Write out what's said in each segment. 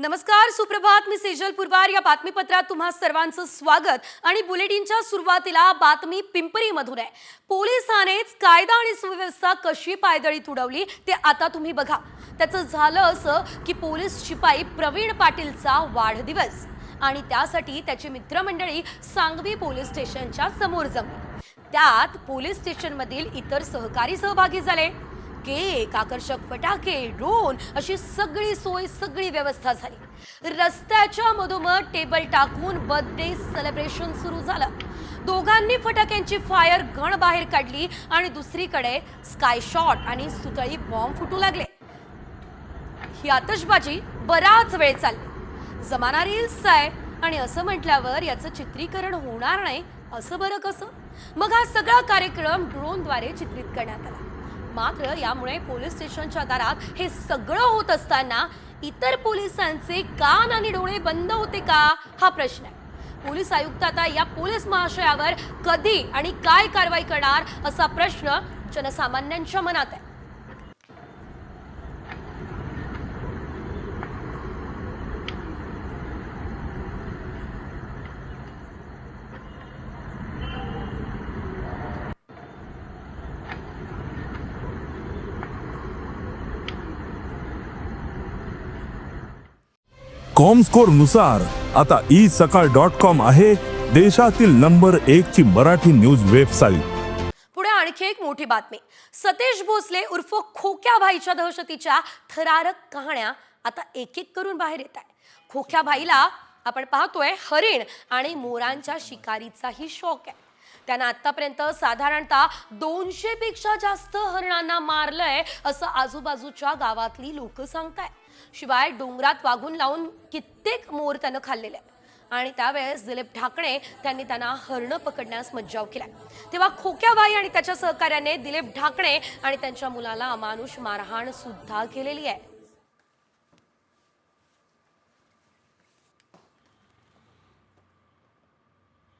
नमस्कार सुप्रभात. मी सेजल पुरवार. या बातमीपत्रात तुम्हा सर्वांचं स्वागत. आणि बुलेटिनच्या सुरुवातीला बातमी पिंपरीमधून आहे. पोलिसानेच कायदा आणि सुव्यवस्था कशी पायदळीत उडवली ते आता तुम्ही बघा. त्याचं झालं असं की पोलीस शिपाई प्रवीण पाटीलचा वाढदिवस. आणि त्यासाठी त्याची मित्रमंडळी सांगवी पोलीस स्टेशनच्या समोर जमली. त्यात पोलीस स्टेशनमधील इतर सहकारी सहभागी झाले. केक आकर्षक फटाके ड्रोन अशी सगळी सोय सगळी व्यवस्था झाली. रस्त्याच्या मधोमध टेबल टाकून बर्थडे सेलिब्रेशन सुरू झालं. दोघांनी फटाक्यांची फायर घण बाहेर काढली आणि दुसरीकडे स्काय शॉट आणि सुतळी बॉम्ब फुटू लागले. ही आतषबाजी बराच वेळ चालली. जमाना रील्स आहे आणि असं म्हटल्यावर याचं चित्रीकरण होणार नाही असं बरं कसं? मग हा सगळा कार्यक्रम ड्रोनद्वारे चित्रित करण्यात आला. मात्र यामुळे पोलीस स्टेशनच्या दारात हे सगळं होत असताना इतर पोलिसांचे कान आणि डोळे बंद होते का? हा प्रश्न आहे. पोलीस आयुक्त आता या पोलीस महाशयावर कधी आणि काय कारवाई करणार असा प्रश्न जनसामान्यांच्या मनात आहे. कॉमस्कोरनुसार आता ई सकाळ डॉट कॉम आहे देशातील नंबर एक ची मराठी न्यूज वेबसाईट पुढे आणखी एक मोठी बातमी. सतेश भोसले उर्फ खोक्या भाईच्या दहशतीच्या थरारक कहाण्या आता एक एक करून बाहेर येत आहे खोक्या भाईला आपण पाहतोय हरिण आणि मोरांच्या शिकारीचाही शौक आहे. त्यानं आतापर्यंत साधारणतः दोनशे पेक्षा जास्त हरणांना मारलंय असं आजूबाजूच्या गावातली लोक सांगताय शिवाय डोंगरात वाघून लावून कित्येक मोर त्यानं खाल्लेले आहे आणि त्यावेळेस दिलीप ढाकणे त्यांनी त्यांना हरणं पकडण्यास मज्जाव केलाय. तेव्हा खोक्याबाई आणि त्याच्या सहकार्याने दिलीप ढाकणे आणि त्यांच्या मुलाला अमानुष मारहाण सुद्धा केलेली आहे.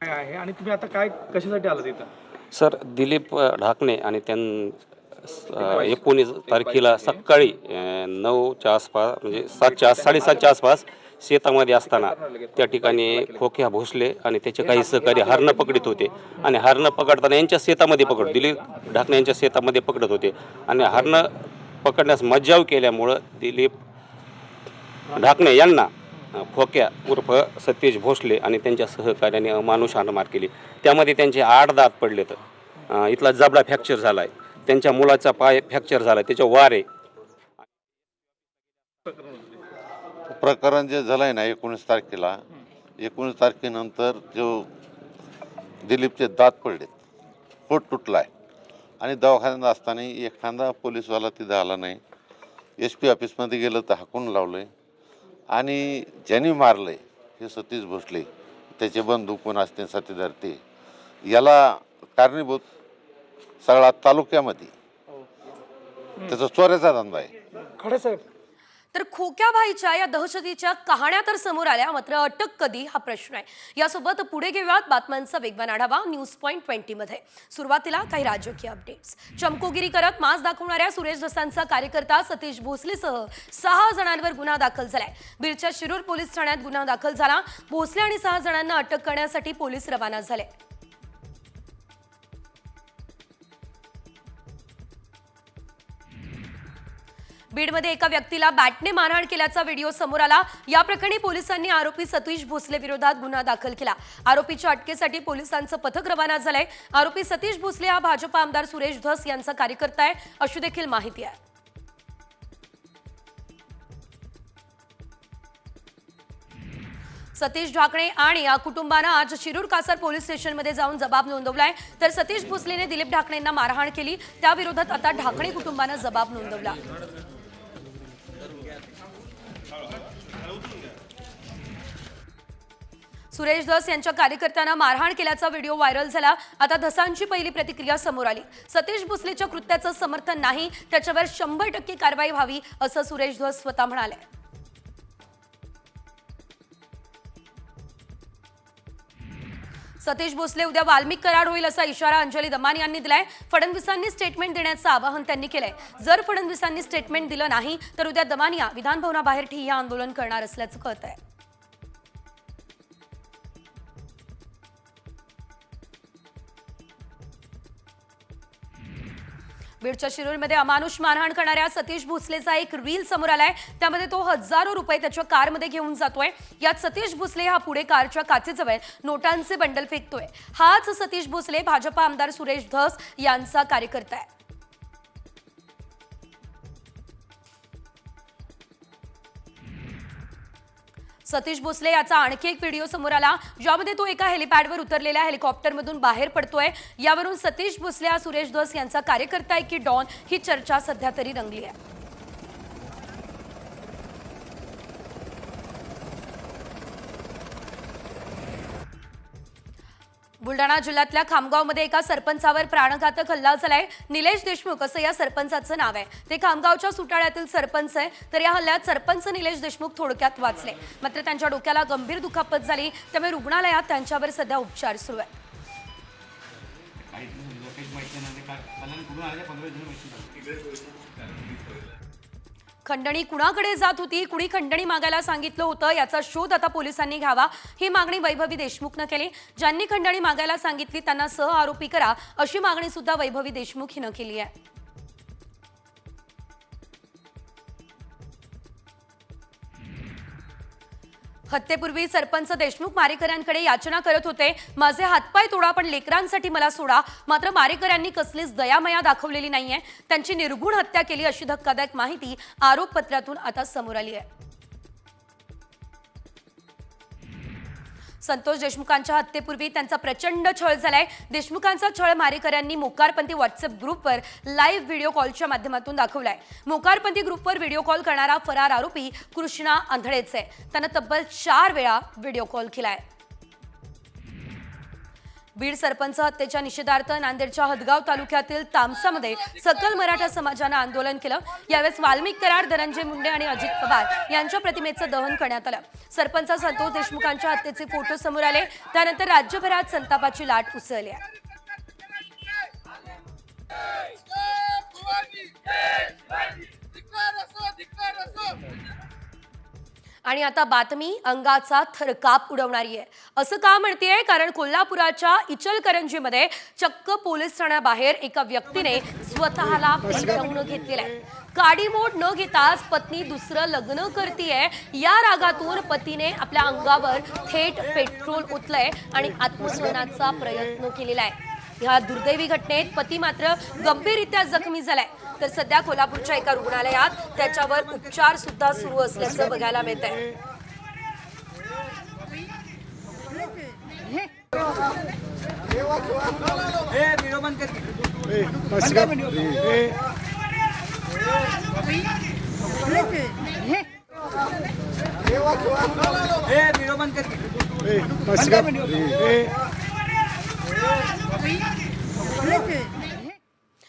काय आहे? आणि तुम्ही आता काय कशासाठी आलात इथं? सर दिलीप ढाकणे आणि त्यां एकोणीस तारखेला सकाळी नऊच्या आसपास म्हणजे सातच्या आस- साडेसातच्या आसपास शेतामध्ये असताना त्या ठिकाणी खोक्या भोसले आणि त्याचे काही सहकारी हरणं पकडत होते. आणि हरणं पकडताना यांच्या शेतामध्ये पकड दिलीप ढाकणे यांच्या शेतामध्ये पकडत होते. आणि हरणं पकडण्यास मज्जाव केल्यामुळं दिलीप ढाकणे यांना खोक्या उर्फ सतीश भोसले आणि त्यांच्या सहकार्याने अमानुष हाणमार केली. त्यामध्ये त्यांचे आठ दात पडलेत. इथला जबडा फ्रॅक्चर झाला आहे त्यांच्या मुलाचा पाय फ्रॅक्चर झाला त्याच्या वारे प्रकरण जे झालं आहे ना एकोणीस तारखेला एकोणीस तारखेनंतर जो दिलीपचे दात पडलेत पोट तुटला आहे आणि दवाखान्यात असताना एखादा पोलीसवाला तिथं आला नाही. एस पी ऑफिसमध्ये गेलं तर हाकून लावलं आणि ज्यांनी मारलं हे सतीश भोसले त्याचे बंधू कोण असते साथीदार ते याला कारणीभूत सगळा तालुक्यामध्ये. त्याचा चोऱ्याचा धंदा आहे. खडे साहेब. तर खोक्याबाईच्या या दहशतीच्या कहाण्या तर समोर आल्या मात्र अटक कधी हा प्रश्न आहे. यासोबत पुढे घेऊयात बातम्यांचा वेगवान आढावा न्यूज पॉईंट ट्वेंटी मध्ये सुरुवातीला काही राजकीय अपडेट्स चमकोगिरी करत मास दाखवणाऱ्या सुरेश धसांचा कार्यकर्ता सतीश भोसलेसह सहा जणांवर गुन्हा दाखल झालाय. बीडच्या शिरूर पोलीस ठाण्यात गुन्हा दाखल झाला. भोसले आणि सहा जणांना अटक करण्यासाठी पोलीस रवाना झाले. बीडमध्ये एका व्यक्तीला बॅटने मारहाण केल्याचा व्हिडिओ समोर आला. या प्रकरणी पोलिसांनी आरोपी सतीश भोसले विरोधात गुन्हा दाखल केला. आरोपीच्या अटकेसाठी पोलिसांचं पथक रवाना झालंय. आरोपी सतीश भोसले हा भाजपा आमदार सुरेश धस यांचा कार्यकर्ता आहे. अशी देखील माहिती आहे. सतीश ढाकणे आणि या कुटुंबानं आज शिरूर कासर पोलीस स्टेशनमध्ये जाऊन जबाब नोंदवलाय. तर सतीश भोसलेने दिलीप ढाकणेंना मारहाण केली. त्या विरोधात आता ढाकणे कुटुंबानं जबाब नोंदवला. सुरेश धस यांच्या कार्यकर्त्यांना मारहाण केल्याचा व्हिडिओ व्हायरल झाला. आता धसांची पहिली प्रतिक्रिया समोर आली. सतीश भोसलेच्या कृत्याचं समर्थन नाही त्याच्यावर शंभर टक्के कारवाई व्हावी असं सुरेश धस स्वतः म्हणाले. सतीश भोसले उद्या वाल्मिक कराड होईल असा इशारा अंजली दमान यांनी दिलाय. फडणवीसांनी स्टेटमेंट देण्याचं आवाहन त्यांनी केलंय. जर फडणवीसांनी स्टेटमेंट दिलं नाही तर उद्या दमानिया विधानभवनाबाहेर ठिय्या आंदोलन करणार असल्याचं कळत आहे बीडच्या शिरूरमध्ये अमानुष मारहाण करणाऱ्या सतीश भोसलेचा एक रील समोर आलाय. त्यामध्ये तो हजारो रुपये त्याच्या कारमध्ये घेऊन जातोय. यात सतीश भोसले हा पुढे कारच्या काचेजवळ नोटांचे बंडल फेकतोय. हाच सतीश भोसले भाजपा आमदार सुरेश धस यांचा कार्यकर्ता आहे. सतीश भोसले याचा आणखी एक व्हिडिओ समोर आला. ज्यामध्ये तो एका हेलिपॅडवर उतरलेल्या हेलिकॉप्टरमधून बाहेर पडतोय. यावरून सतीश भोसले हा सुरेश धस यांचा कार्यकर्ता आहे की डॉन ही चर्चा सध्या तरी रंगली आहे. बुलढाणा जिल्ह्यातल्या खामगावमध्ये एका सरपंचावर प्राणघातक हल्ला झालाय. निलेश देशमुख असं या सरपंचाचं नाव आहे. ते खामगावच्या सुटाळ्यातील सरपंच आहे. तर या हल्ल्यात सरपंच निलेश देशमुख थोडक्यात वाचले. मात्र त्यांच्या डोक्याला गंभीर दुखापत झाली. त्यामुळे रुग्णालयात त्यांच्यावर सध्या उपचार सुरू आहेत. खंडणी कुणाकडे जात होती? कुणी खंडणी मागायला सांगितलं होतं? याचा शोध आता पोलिसांनी घ्यावा. ही मागणी वैभवी देशमुखनं केली. ज्यांनी खंडणी मागायला सांगितली त्यांना सह आरोपी करा अशी मागणी सुद्धा वैभवी देशमुख हिनं केली आहे. हत्येपूर्वी सरपंच देशमुख मारेकऱ्यांकडे याचना करत होते. माझे हातपाय तोडा पण लेकरांसाठी मला सोडा. मात्र मारेकऱ्यांनी कसलीच दयामया दाखवलेली नाहीये. त्यांची निर्गुण हत्या केली अशी धक्कादायक माहिती आरोपपत्रातून आता समोर आली आहे. संतोष देशमुखांच्या हत्येपूर्वी त्यांचा प्रचंड छळ झालाय. देशमुखांचा छळ मारेकऱ्यांनी मोकारपंथी व्हॉट्सअप ग्रुपवर लाईव्ह व्हिडिओ कॉलच्या माध्यमातून दाखवलाय. मोकारपंथी ग्रुपवर व्हिडिओ कॉल करणारा फरार आरोपी कृष्णा आंधळेच आहे. त्यानं तब्बल चार वेळा व्हिडिओ कॉल केलाय. बीड सरपंच हत्येच्या निषेधार्थ नांदेडच्या हदगाव तालुक्यातील तामसामध्ये सकल मराठा समाजानं आंदोलन केलं. यावेळेस वाल्मिक कराड धनंजय मुंडे आणि अजित पवार यांच्या प्रतिमेचं दहन करण्यात आलं. सरपंच संतोष देशमुखांच्या हत्येचे फोटो समोर आले. त्यानंतर राज्यभरात संतापाची लाट उसळली. आहे आणि आता बातमी अंगाचा थरकाप उडवणारी आहे. असं का म्हणतेय? कारण कोल्हापुराच्या इचलकरंजीमध्ये चक्क पोलीस ठाण्याबाहेर एका व्यक्तीने स्वतःला पेटवून घेतलेलं आहे. काडीमोड न घेताच पत्नी दुसरं लग्न करतीये. या रागातून पतीने आपल्या अंगावर थेट पेट्रोल ओतलंय आणि आत्मसहनाचा प्रयत्न केलेला आहे. ह्या दुर्दैवी घटनेत पती मात्र गंभीररित्या जखमी झालाय तर सध्या कोल्हापूरच्या एका रुग्णालयात त्याच्यावर उपचार सुद्धा सुरू असल्याचं बघायला मिळत आहे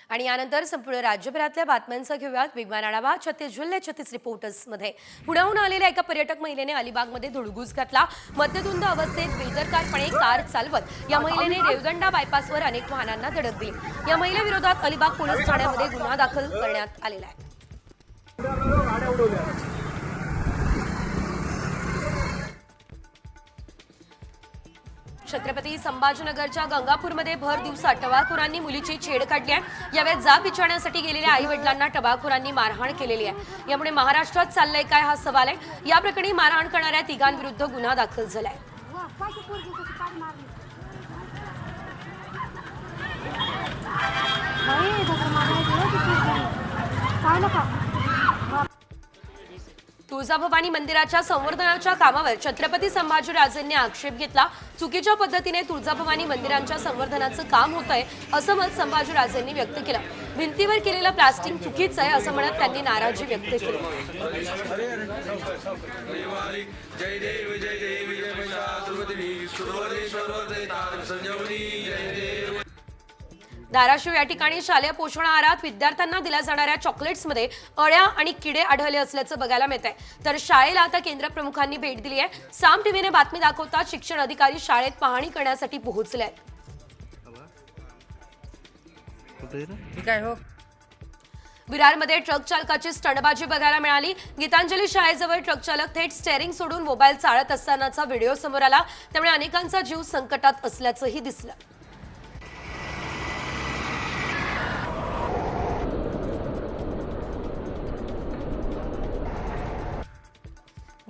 आणि यानंतर संपूर्ण राज्यभरातल्या बातम्यांचा घेऊयात. वेगवान आढावा छत्तीस जिल्हे छत्तीस रिपोर्टर्समध्ये पुण्याहून आलेल्या एका पर्यटक महिलेने अलिबागमध्ये धुडगूस घातला. मद्यधुंद अवस्थेत बेदरकारपणे कार चालवत या महिलेने रेवगंडा बायपासवर अनेक वाहनांना धडक दिली. या महिलेविरोधात अलिबाग पोलीस ठाण्यामध्ये गुन्हा दाखल करण्यात आलेला आहे. छत्रपती संभाजीनगरच्या गंगापूरमध्ये भर दिवसा टवाखोरांनी मुलीची छेड काढली आहे. यावेळी जाब विचारण्यासाठी गेलेल्या आई वडिलांना टवाळखोरांनी मारहाण केलेली आहे. यामुळे महाराष्ट्रात चाललंय काय हा सवाल आहे. या प्रकरणी मारहाण करणाऱ्या तिघांविरुद्ध गुन्हा दाखल झालाय. तुळजाभवानी मंदिराच्या संवर्धनाच्या कामावर छत्रपती संभाजीराजेंनी आक्षेप घेतला. चुकीच्या पद्धतीने तुळजाभवानी मंदिरांच्या संवर्धनाचं काम होत आहे असं मत संभाजीराजेंनी व्यक्त केलं. भिंतीवर केलेलं प्लास्टिक चुकीचं आहे असं म्हणत त्यांनी नाराजी व्यक्त केली. धाराशिव या ठिकाणी शालेय पोषण आहारात विद्यार्थ्यांना दिल्या जाणाऱ्या चॉकलेट्समध्ये अळ्या आणि किडे आढळले असल्याचं बघायला मिळत आहे. तर शाळेला आता केंद्र प्रमुखांनी भेट दिली आहे. साम टीव्हीने बातमी दाखवतात शिक्षण अधिकारी शाळेत पाहणी करण्यासाठी पोहोचले आहेत. हो? विरारमध्ये ट्रक चालकाची स्टंटबाजी बघायला मिळाली. गीतांजली शाळेजवळ ट्रक चालक थेट स्टेअरिंग सोडून मोबाईल चाळत असतानाचा व्हिडिओ समोर आला. त्यामुळे अनेकांचा जीव संकटात असल्याचंही दिसलं.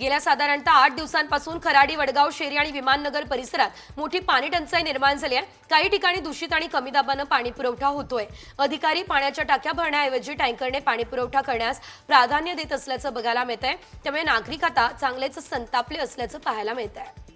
गेल्या साधारणतः आठ दिवसांपासून खराडी वडगाव शेरी आणि विमाननगर परिसरात मोठी पाणी टंचाई निर्माण झाली आहे. काही ठिकाणी दूषित आणि कमी दाबानं पाणी पुरवठा होतोय. अधिकारी पाण्याच्या टाक्या भरण्याऐवजी टँकरने पाणी पुरवठा करण्यास प्राधान्य देत असल्याचं बघायला मिळत आहे त्यामुळे नागरिक आता चांगलेच संतापले असल्याचं पाहायला मिळत आहे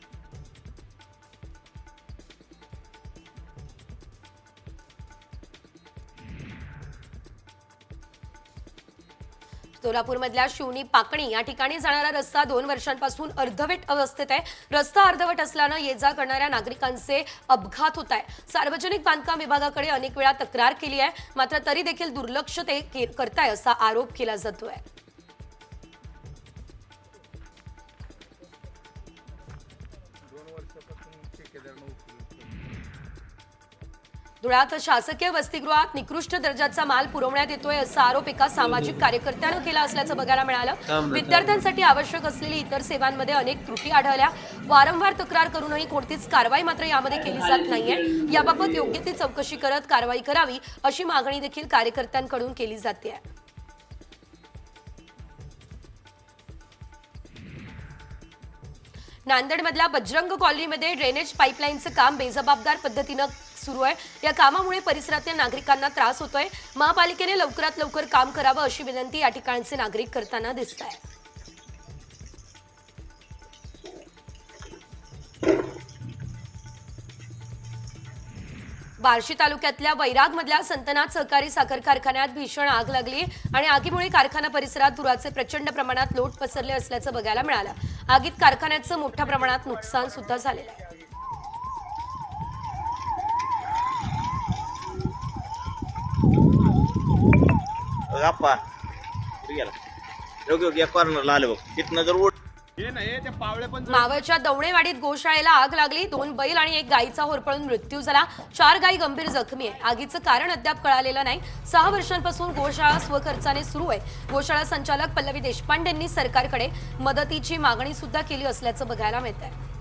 सोलापूरमधल्या शिवणी पाकणी या ठिकाणी जाणारा रस्ता दोन वर्षांपासून अर्धवट अवस्थेत आहे. रस्ता अर्धवट असल्यानं ये जा करणाऱ्या नागरिकांचे अपघात होत आहे सार्वजनिक बांधकाम विभागाकडे अनेक वेळा तक्रार केली आहे. मात्र तरी देखील दुर्लक्ष ते करताय असा आरोप केला जातोय. धुळ्यात शासकीय वसतिगृहात निकृष्ट दर्जाचा माल पुरवण्यात येतोय असा आरोप एका सामाजिक कार्यकर्त्यानं केला असल्याचं बघायला मिळालं. विद्यार्थ्यांसाठी आवश्यक असलेली इतर सेवांमध्ये अनेक त्रुटी आढळल्या. वारंवार तक्रार करूनही कोणतीच कारवाई मात्र यामध्ये केली जात नाहीये. याबाबत योग्य ती चौकशी करत कारवाई करावी अशी मागणी देखील कार्यकर्त्यांकडून केली जाते. नांदेडमधल्या बजरंग कॉलनीमध्ये ड्रेनेज पाईपलाईनचं काम बेजबाबदार पद्धतीनं सुरू आहे. या कामामुळे परिसरातील नागरिकांना त्रास होतोय. महापालिकेने लवकरात लवकर काम करावं अशी विनंती या ठिकाणचे नागरिक करताना दिसत आहे बार्शी तालुक्यातल्या वैरागमधल्या संतनाथ सहकारी साखर कारखान्यात भीषण आग लागली आणि आगीमुळे कारखाना परिसरात धुराचे प्रचंड प्रमाणात लोट पसरले असल्याचं बघायला मिळालं. आगीत कारखान्याचं मोठ्या प्रमाणात नुकसान सुद्धा झालेलं आहे. गप्पा. कुठे गेला. योग्य योग्य कॉर्नरला आले बघ. तिथनं जर उठ मावळच्या दवणेवाडीत गोशाळेला आग लागली. दोन बैल आणि एक गायीचा होरपळून मृत्यू झाला. चार गायी गंभीर जखमी आहे आगीचं कारण अद्याप कळालेलं नाही. सहा वर्षांपासून गोशाळा स्वखर्चाने सुरू आहे. गोशाळा संचालक पल्लवी देशपांडेंनी सरकारकडे मदतीची मागणी सुद्धा केली असल्याचं बघायला मिळत आहे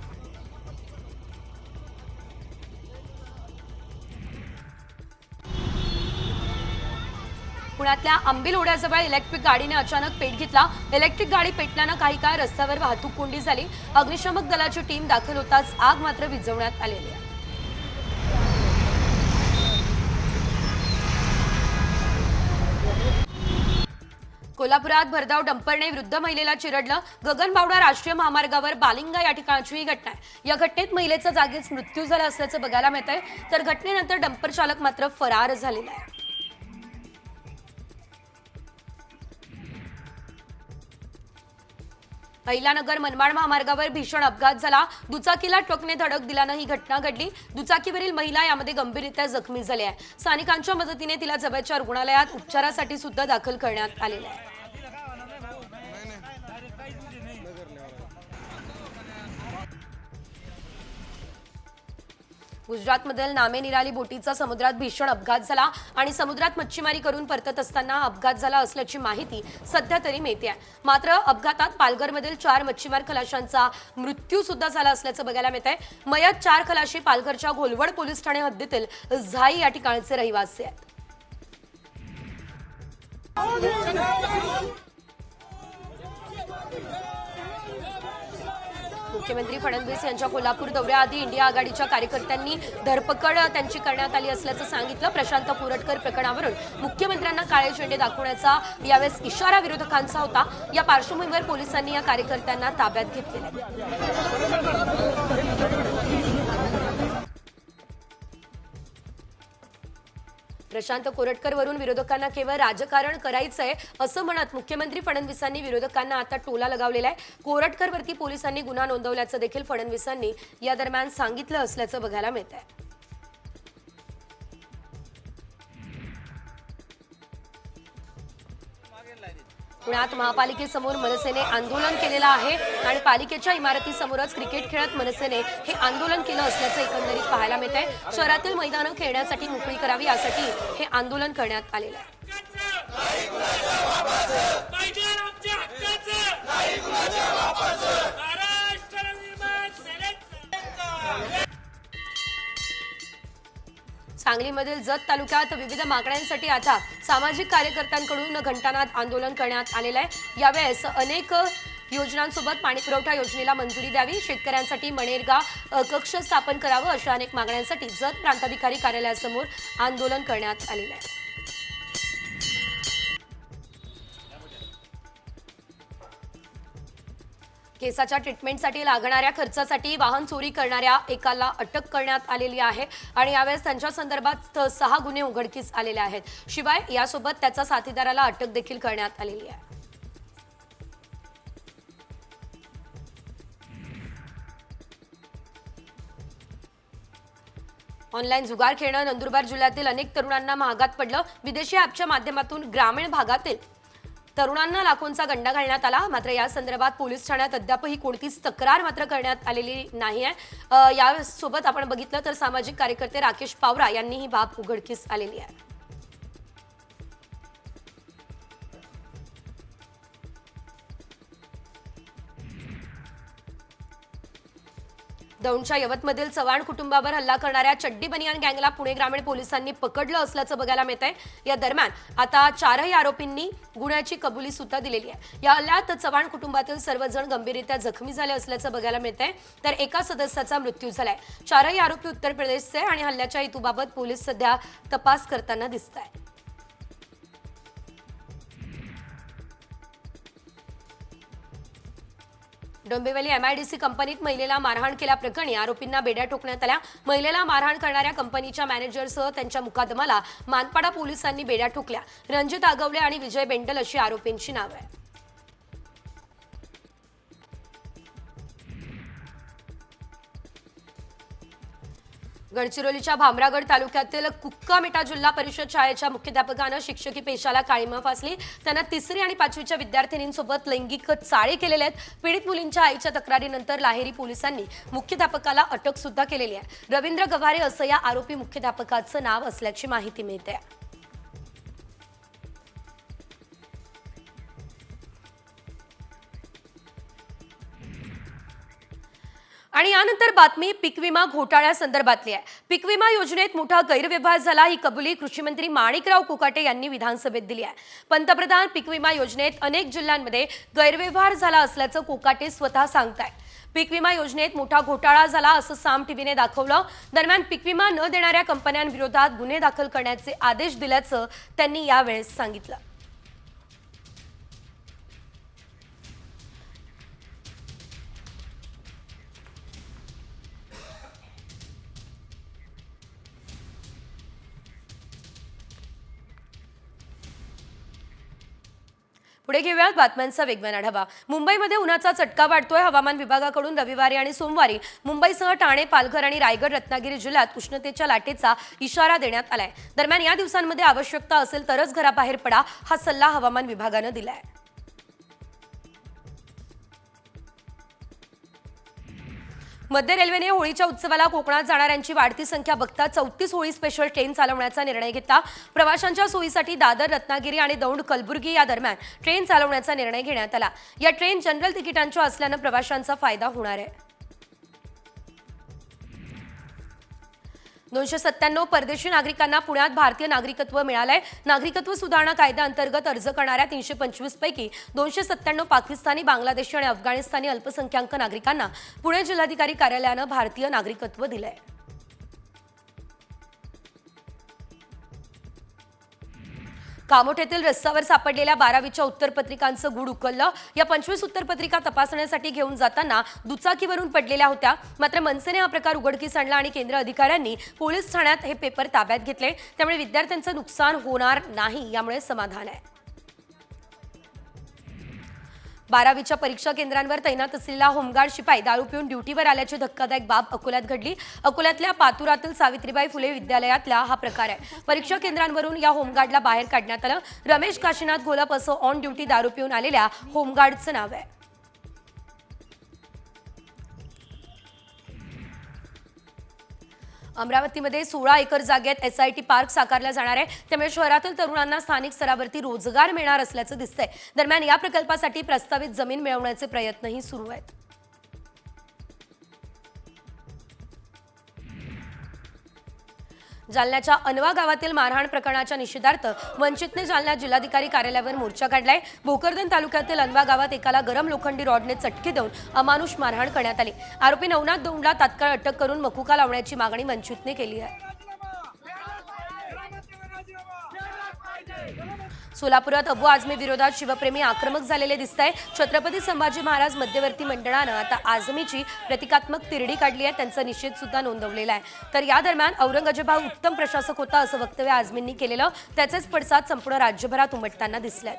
पुण्यातल्या आंबील ओढ्याजवळ इलेक्ट्रिक गाडीने अचानक पेट घेतला. इलेक्ट्रिक गाडी पेटल्यानं काही काळ रस्त्यावर वाहतूक कोंडी झाली. अग्निशमक दलाची टीम दाखल होताच आग मात्र विझवण्यात आलेली आहे. कोल्हापुरात भरधाव डंपरने वृद्ध महिलेला चिरडलं. गगनबावडा राष्ट्रीय महामार्गावर बालिंगा या ठिकाणची ही घटना आहे. या घटनेत महिलेचा जागीच मृत्यू झाला असल्याचं बघायला मिळत आहे तर घटनेनंतर डंपर चालक मात्र फरार झालेला आहे. अहिलानगर मनमाड महामार्गावर भीषण अपघात झाला. दुचाकीला ट्रकने धडक दिल्यानं ही घटना घडली. दुचाकीवरील महिला यामध्ये गंभीररित्या जखमी झाल्या आहे स्थानिकांच्या मदतीने तिला जवळच्या रुग्णालयात उपचारासाठी सुद्धा दाखल करण्यात आलेलं आहे. गुजरातमधील नामे निराली बोटीचा समुद्रात भीषण अपघात झाला आणि समुद्रात मच्छीमारी करून परतत असताना अपघात झाला असल्याची माहिती सध्या तरी मिळते आहे. मात्र अपघातात पालघरमधील चार मच्छीमार खलाशांचा मृत्यू सुद्धा झाला असल्याचं बघायला मिळत आहे. मयत चार खलाशी पालघरच्या घोलवड पोलीस ठाणे हद्दीतील झाई या ठिकाणचे रहिवासी आहेत. मुख्यमंत्री फडणवीस यांच्या कोल्हापूर दौऱ्याआधी इंडिया आघाडीच्या कार्यकर्त्यांनी धरपकड त्यांची करण्यात आली असल्याचं सांगितलं प्रशांत पुरटकर प्रकरणावरून. मुख्यमंत्र्यांना काळे झेंडे दाखवण्याचा यावेळेस इशारा विरोधकांचा होता. या पार्श्वभूमीवर पोलिसांनी या कार्यकर्त्यांना ताब्यात घेतलेलं प्रशांत कोरटकरवरून विरोधकांना केवळ राजकारण करायचंय असं म्हणत मुख्यमंत्री फडणवीसांनी विरोधकांना आता टोला लगावलेला आहे. कोरटकरवरती पोलिसांनी गुन्हा नोंदवल्याचं देखील फडणवीसांनी या दरम्यान सांगितलं असल्याचं बघायला मिळत आहे पुण्यात महापालिकेसमोर मनसेने आंदोलन केलेलं आहे आणि पालिकेच्या इमारतीसमोरच क्रिकेट खेळत मनसेने हे आंदोलन केलं असल्याचं एकंदरीत पाहायला मिळत आहे शहरातील मैदानं खेळण्यासाठी मोकळी करावी यासाठी हे आंदोलन करण्यात आलेलं आहे. सांगलीमधील जत तालुक्यात विविध मागण्यांसाठी आता सामाजिक कार्यकर्त्यांकडून घंटानाद आंदोलन करण्यात आलेलं आहे. यावेळेस अनेक योजनांसोबत पाणी पुरवठा योजनेला मंजुरी द्यावी शेतकऱ्यांसाठी मणेरगा कक्ष स्थापन करावं अशा अनेक मागण्यांसाठी जत प्रांताधिकारी कार्यालयासमोर आंदोलन करण्यात आलेलं आहे. केसाच्या ट्रीटमेंटसाठी लागणाऱ्या खर्चासाठी वाहन चोरी करणाऱ्या एकाला अटक करण्यात आलेली आहे आणि यावेळेस त्यांच्या संदर्भात सहा गुन्हे उघडकीस आलेले आहेत. शिवाय यासोबत त्याचा साथीदाराला अटक देखील करण्यात आलेली आहे. ऑनलाईन जुगार खेळणं नंदुरबार जिल्ह्यातील अनेक तरुणांना महागात पडलं. विदेशी ॲपच्या माध्यमातून ग्रामीण भागातील तरुणांना लाखोंचा गंडा घालण्यात आला. मात्र या संदर्भात पोलीस ठाण्यात अद्यापही कोणतीच तक्रार मात्र करण्यात आलेली नाही आहे. यासोबत आपण बघितलं तर सामाजिक कार्यकर्ते राकेश पावरा यांनी ही बाब उघडकीस आलेली आहे. दौंडच्या यवतमधील चव्हाण कुटुंबावर हल्ला करणाऱ्या चड्डी बनियान गँगला पुणे ग्रामीण पोलिसांनी पकडलं असल्याचं बघायला मिळत आहे या दरम्यान आता चारही आरोपींनी गुन्ह्याची कबुली सुद्धा दिलेली आहे. या हल्ल्यात चव्हाण कुटुंबातील सर्वजण गंभीररित्या जखमी झाले असल्याचं बघायला मिळत आहे तर एका सदस्याचा मृत्यू झालाय. चारही आरोपी उत्तर प्रदेशचे आणि हल्ल्याच्या हेतूबाबत पोलीस सध्या तपास करताना दिसत आहे डोंबिवली एमआयडीसी कंपनीत महिलेला मारहाण केल्याप्रकरणी आरोपींना बेड्या ठोकण्यात आल्या. महिलेला मारहाण करणाऱ्या कंपनीच्या मॅनेजरसह त्यांच्या मुकादमाला मानपाडा पोलिसांनी बेड्या ठोकल्या. रणजित आगवले आणि विजय बेंडल अशी आरोपींची नावं आहेत. गडचिरोलीच्या भामरागड तालुक्यातील कुक्कामिटा जिल्हा परिषद शाळेच्या मुख्याध्यापकानं शिक्षकी पेशाला काळीमा फासली. त्यांना तिसरी आणि पाचवीच्या विद्यार्थिनींसोबत लैंगिक चाळे केलेले आहेत. पीडित मुलींच्या आईच्या तक्रारीनंतर लाहेरी पोलिसांनी मुख्याध्यापकाला अटक सुद्धा केलेली आहे. रवींद्र गव्हारे असं या आरोपी मुख्याध्यापकाचं नाव असल्याची माहिती मिळते. आणि यानंतर बातमी पीक विमा घोटाळ्यासंदर्भातली आहे. पीक विमा योजनेत मोठा गैरव्यवहार झाला ही कबुली कृषीमंत्री माणिकराव कुकाटे यांनी विधानसभेत दिली आहे. पंतप्रधान पीक विमा योजनेत अनेक जिल्ह्यांमध्ये गैरव्यवहार झाला असल्याचं कुकाटे स्वतः सांगतायत. पीक विमा योजनेत मोठा घोटाळा झाला असं साम टीव्हीने दाखवलं. दरम्यान पीक विमा न देणाऱ्या कंपन्यांविरोधात गुन्हे दाखल करण्याचे आदेश दिल्याचं त्यांनी यावेळेस सांगितलं. पुढे घेऊयात. बातम्यांचा वेगवान आढावा. मुंबईमध्ये उन्हाचा चटका वाढतोय. हवामान विभागाकडून रविवारी आणि सोमवारी मुंबईसह ठाणे पालघर आणि रायगड रत्नागिरी जिल्ह्यात उष्णतेच्या लाटेचा इशारा देण्यात आलाय. दरम्यान या दिवसांमध्ये आवश्यकता असेल तरच घराबाहेर पडा हा सल्ला हवामान विभागानं दिलाय. मध्य रेल्वेने होळीच्या उत्सवाला कोकणात जाणाऱ्यांची वाढती संख्या बघता चौतीस होळी स्पेशल ट्रेन चालवण्याचा निर्णय घेतला. प्रवाशांच्या सोयीसाठी दादर रत्नागिरी आणि दौंड कलबुर्गी या दरम्यान ट्रेन चालवण्याचा निर्णय घेण्यात आला. या ट्रेन जनरल तिकिटांच्या असल्यानं प्रवाशांचा फायदा होणार आहे. दोनशे सत्त्याण्णव परदेशी नागरिकांना पुण्यात भारतीय नागरिकत्व मिळालंय. नागरिकत्व सुधारणा कायद्याअंतर्गत अर्ज करणाऱ्या तीनशे पंचवीस पैकी दोनशे सत्त्याण्णव पाकिस्तानी बांगलादेशी आणि अफगाणिस्तानी अल्पसंख्याक नागरिकांना पुणे जिल्हाधिकारी कार्यालयानं भारतीय नागरिकत्व दिलंय. कामोठ्यातील रस्त्यावर सापडलेल्या बारावीच्या उत्तरपत्रिकांचं गुड उकललं. या पंचवीस उत्तरपत्रिका तपासण्यासाठी घेऊन जाताना दुचाकीवरून पडलेल्या होत्या. मात्र मनसेने हा प्रकार उघडकीस आणला आणि केंद्र अधिकाऱ्यांनी पोलीस ठाण्यात हे पेपर ताब्यात घेतले. त्यामुळे विद्यार्थ्यांचं नुकसान होणार नाही यामुळे समाधान आहे. बारावीच्या परीक्षा केंद्रांवर तैनात असलेला होमगार्ड शिपाई दारू पिऊन ड्युटीवर आल्याची धक्कादायक बाब अकोल्यात घडली. अकोल्यातल्या पातुरातील सावित्रीबाई फुले विद्यालयातला हा प्रकार आहे. परीक्षा केंद्रांवरून या होमगार्डला बाहेर काढण्यात आलं. रमेश काशीनाथ घोलप असं ऑन ड्युटी दारू पिऊन आलेल्या होमगार्डचं नाव आहे. अमरावतीमध्ये सोळा एकर जागेत एस आय टी पार्क साकारला जाणार आहे. त्यामुळे शहरातील तरुणांना स्थानिक स्तरावरती रोजगार मिळणार असल्याचं दिसतंय. दरम्यान या प्रकल्पासाठी प्रस्तावित जमीन मिळवण्याचे प्रयत्नही सुरू आहेत. जालन्याच्या अनवा गावातील मारहाण प्रकरणाच्या निषेधार्थ वंचितने जालना जिल्हाधिकारी कार्यालयावर मोर्चा काढलाय. भोकरदन तालुक्यातील अनवा गावात एकाला गरम लोखंडी रॉडने चटके देऊन अमानुष मारहाण करण्यात आली. आरोपी नवनाथ दोंडला तात्काळ अटक करून मकुका लावण्याची मागणी वंचितने केली आहे. सोलापुरात अबू आझमी विरोधात शिवप्रेमी आक्रमक झालेले दिसत आहे छत्रपती संभाजी महाराज मध्यवर्ती मंडळानं आता आझमीची प्रतिकात्मक तिरडी काढली आहे त्यांचा निषेध सुद्धा नोंदवलेला आहे तर या दरम्यान औरंगजेब हा उत्तम प्रशासक होता असं वक्तव्य आझमींनी केलेलं त्याचेच पडसाद संपूर्ण राज्यभरात उमटताना दिसले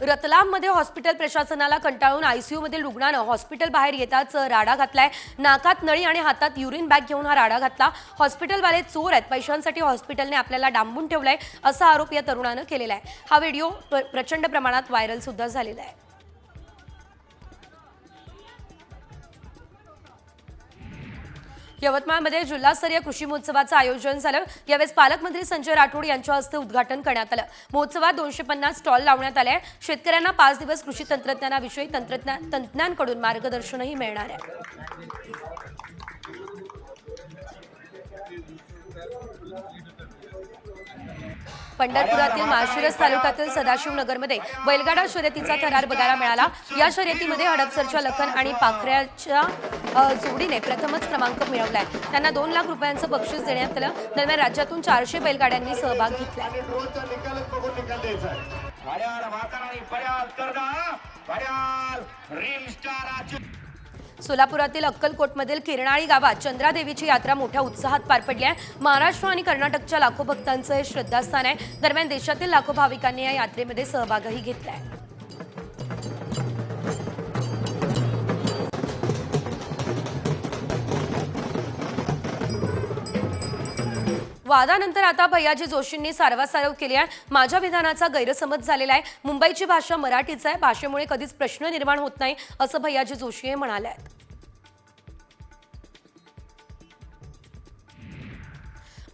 रतलाममध्ये हॉस्पिटल प्रशासनाला कंटाळून आयसीयूमधील रुग्णानं हॉस्पिटल बाहेर येताच राडा घातलाय. नाकात नळी आणि हातात युरिन बॅग घेऊन हा राडा घातला. हॉस्पिटलवाले चोर आहेत. पैशांसाठी हॉस्पिटलने आपल्याला डांबून ठेवलाय असा आरोप या तरुणानं केलेला आहे. हा व्हिडिओ प्र- प्रचंड प्रमाणात व्हायरल सुद्धा झालेला आहे. यवतमाळमध्ये जिल्हास्तरीय कृषी महोत्सवाचं आयोजन झालं. यावेळेस पालकमंत्री संजय राठोड यांच्या हस्ते उद्घाटन करण्यात आलं. महोत्सवात दोनशे पन्नास स्टॉल लावण्यात आले आहे. शेतकऱ्यांना पाच दिवस कृषी तंत्रज्ञानाविषयी तंत्रज्ञान तंत्रज्ञांकडून मार्गदर्शनही मिळणार आहे. पंढरपुरातील माळशिरस तालुक्यातील सदाशिवनगरमध्ये बैलगाडा शर्यतीचा थरार बघायला मिळाला. या शर्यतीमध्ये हडपसरच्या लखन आणि पाखऱ्याच्या जोडीने प्रथमच क्रमांक मिळवलाय. त्यांना दोन लाख रुपयांचं बक्षीस देण्यात आलं. दरम्यान राज्यातून चारशे बैलगाड्यांनी सहभाग घेतलाय सोलापुरातील अक्कलकोटमधील किरणाळी गावात चंद्रादेवीची यात्रा मोठ्या उत्साहात पार पडली आहे. महाराष्ट्र आणि कर्नाटकच्या लाखो भक्तांचं हे श्रद्धास्थान आहे. दरम्यान देशातील लाखो भाविकांनी या यात्रेमध्ये सहभागही घेतला आहे. वादानंतर आता भैयाजी जोशींनी सारवासारव केली आहे. माझ्या विधानाचा गैरसमज झालेला आहे. मुंबईची भाषा मराठीच आहे. भाषेमुळे कधीच प्रश्न निर्माण होत नाही असं भैयाजी जोशी हे म्हणाले आहेत.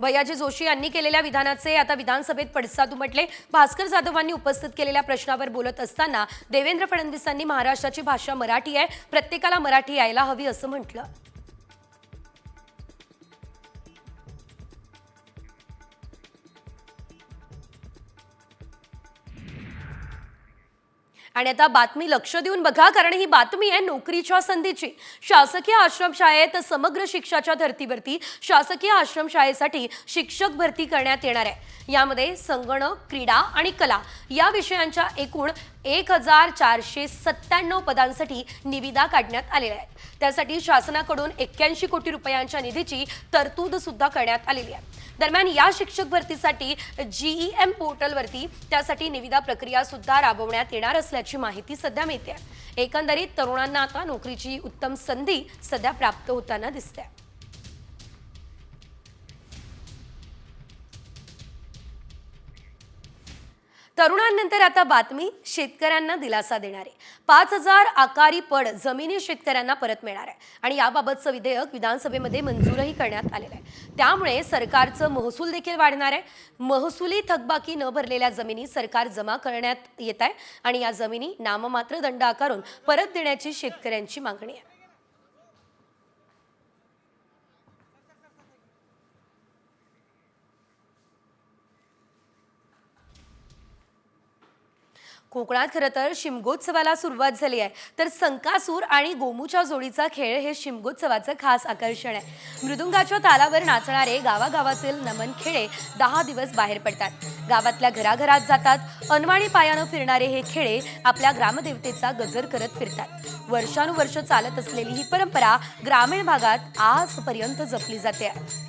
भैयाजी जोशी यांनी केलेल्या विधानाचे आता विधानसभेत पडसाद उमटले. भास्कर जाधवांनी उपस्थित केलेल्या प्रश्नावर बोलत असताना देवेंद्र फडणवीसांनी महाराष्ट्राची भाषा मराठी आहे. प्रत्येकाला मराठी यायला हवी असं म्हटलं. आणि आता बातमी लक्ष देऊन बघा कारण ही बातमी आहे नोकरीच्या संधीची. शासकीय आश्रमशाळेत समग्र शिक्षाच्या धर्तीवरती शासकीय आश्रमशाळेसाठी शिक्षक भरती करण्यात येणार आहे. यामध्ये संगणक क्रीडा आणि कला या विषयांच्या एकूण एक हजार चारशे सत्त्याण्णव पदांसाठी निविदा काढण्यात आलेल्या आहेत. त्यासाठी शासनाकडून एक्क्याऐंशी कोटी रुपयांच्या निधीची तरतूद सुद्धा करण्यात आलेली आहे. दरम्यान या शिक्षक भरतीसाठी जीई एम पोर्टलवरती त्यासाठी निविदा प्रक्रिया सुद्धा राबवण्यात येणार असल्याची माहिती सध्या मिळते. एकंदरीत तरुणांना आता नोकरीची उत्तम संधी सध्या प्राप्त होताना दिसते. तरुणांनंतर आता बातमी शेतकऱ्यांना दिलासा देणारे. पाच हजार आकारी पड जमिनी शेतकऱ्यांना परत मिळणार आहे. आणि याबाबतचं विधेयक विधानसभेमध्ये मंजूरही करण्यात आलेलं आहे. त्यामुळे सरकारचं महसूल देखील वाढणार आहे. महसुली थकबाकी न भरलेल्या जमिनी सरकार जमा करण्यात येत आहे. आणि या जमिनी नाममात्र दंड आकारून परत देण्याची शेतकऱ्यांची मागणी आहे. कोकणात खरं तर शिमगोत्सवाला सुरुवात झाली आहे. तर संकासूर आणि गोमूच्या जोडीचा खेळ हे शिमगोत्सवाचं खास आकर्षण आहे. मृदुंगाच्या तालावर नाचणारे गावागावातील नमन खेळे दहा दिवस बाहेर पडतात. गावातल्या घराघरात जातात. अनवाणी पायानं फिरणारे हे खेळे आपल्या ग्रामदेवतेचा गजर करत फिरतात. वर्षानुवर्ष चालत असलेली ही परंपरा ग्रामीण भागात आजपर्यंत जपली जाते. आहे